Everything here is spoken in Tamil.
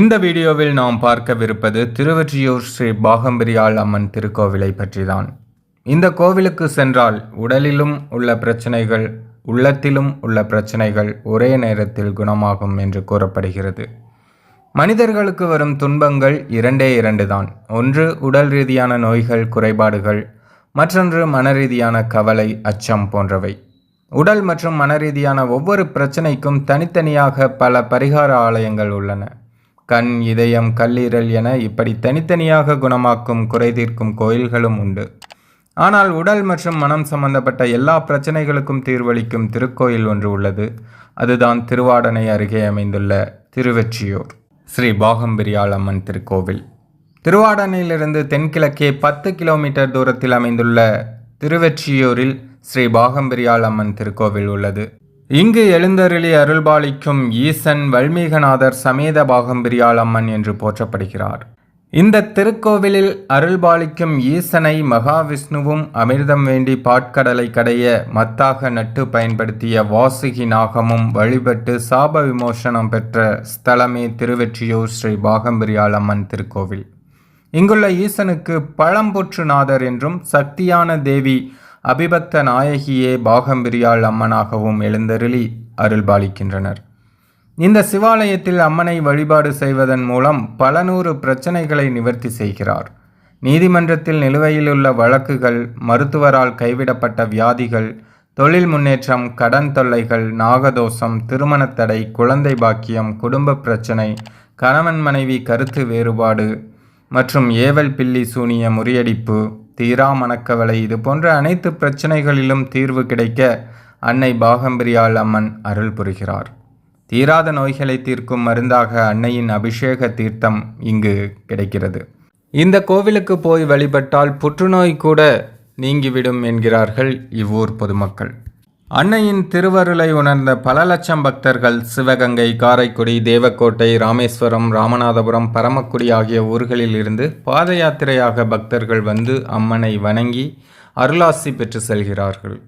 இந்த வீடியோவில் நாம் பார்க்கவிருப்பது திருவற்றியூர் ஸ்ரீ பாகம்பிரியாள் அம்மன் திருக்கோவிலை பற்றிதான். இந்த கோவிலுக்கு சென்றால் உடலிலும் உள்ள பிரச்சனைகள் உள்ளத்திலும் உள்ள பிரச்சனைகள் ஒரே நேரத்தில் குணமாகும் என்று கூறப்படுகிறது. மனிதர்களுக்கு வரும் துன்பங்கள் இரண்டே இரண்டு தான் ஒன்று உடல் ரீதியான நோய்கள் குறைபாடுகள் மற்றொன்று மனரீதியான கவலை அச்சம் போன்றவை. உடல் மற்றும் மனரீதியான ஒவ்வொரு பிரச்சனைக்கும் தனித்தனியாக பல பரிகார ஆலயங்கள் உள்ளன. கண் இதயம் கல்லீரல் என இப்படி தனித்தனியாக குணமாக்கும் குறைதீர்க்கும் கோயில்களும் உண்டு. ஆனால் உடல் மற்றும் மனம் சம்பந்தப்பட்ட எல்லா பிரச்சனைகளுக்கும் தீர்வளிக்கும் திருக்கோயில் ஒன்று உள்ளது. அதுதான் திருவாடனை அருகே அமைந்துள்ள திருவெற்றியூர். ஸ்ரீ பாகம்பிரியாள் அம்மன் திருக்கோவில். திருவாடனையிலிருந்து தென்கிழக்கே பத்து கிலோமீட்டர் தூரத்தில் அமைந்துள்ள திருவெற்றியூரில் ஸ்ரீ பாகம்பிரியாள் அம்மன் திருக்கோவில் உள்ளது. இங்கு எழுந்தருளி அருள்பாலிக்கும் ஈசன் வல்மீகநாதர் சமேத பாகம்பிரியாள் அம்மன் என்று போற்றப்படுகிறார். இந்த திருக்கோவிலில் அருள்பாலிக்கும் ஈசனை மகாவிஷ்ணுவும் அமிர்தம் வேண்டி பாட்கடலை கடைய மத்தாக நட்டு பயன்படுத்திய வாசுகி நாகமும் வழிபட்டு சாப விமோசனம் பெற்ற ஸ்தலமே திருவெற்றியூர் ஸ்ரீ பாகம்பிரியாள் அம்மன் திருக்கோவில். இங்குள்ள ஈசனுக்கு பழம்புற்றுநாதர் என்றும் சக்தியான தேவி அபிபக்த நாயகியே பாகம்பிரியாள் அம்மனாகவும் எழுந்தருளி அருள்பாலிக்கின்றனர். இந்த சிவாலயத்தில் அம்மனை வழிபாடு செய்வதன் மூலம் பல நூறு பிரச்சனைகளை நிவர்த்தி செய்கிறார். நீதிமன்றத்தில் நிலுவையிலுள்ள வழக்குகள் மருத்துவரால் கைவிடப்பட்ட வியாதிகள் தொழில் முன்னேற்றம் கடன் தொல்லைகள் நாகதோஷம் திருமணத்தடை குழந்தை பாக்கியம் குடும்ப பிரச்சனை கணவன் மனைவி கருத்து வேறுபாடு மற்றும் ஏவல் பில்லி சூனிய முறியடிப்பு தீரா மணக்கவலை இது போன்ற அனைத்து பிரச்சனைகளிலும் தீர்வு கிடைக்க அன்னை பாகம்பிரியாள் அம்மன் அருள் புரிகிறார். தீராத நோய்களை தீர்க்கும் மருந்தாக அன்னையின் அபிஷேக தீர்த்தம் இங்கு கிடைக்கிறது. இந்த கோவிலுக்கு போய் வழிபட்டால் புற்றுநோய் கூட நீங்கிவிடும் என்கிறார்கள் இவ்வூர் பொதுமக்கள். அன்னையின் திருவருளை உணர்ந்த பல லட்சம் பக்தர்கள் சிவகங்கை காரைக்குடி தேவக்கோட்டை ராமேஸ்வரம் ராமநாதபுரம் பரமக்குடி ஆகிய ஊர்களில் இருந்து பாத யாத்திரையாக பக்தர்கள் வந்து அம்மனை வணங்கி அருளாசி பெற்று செல்கிறார்கள்.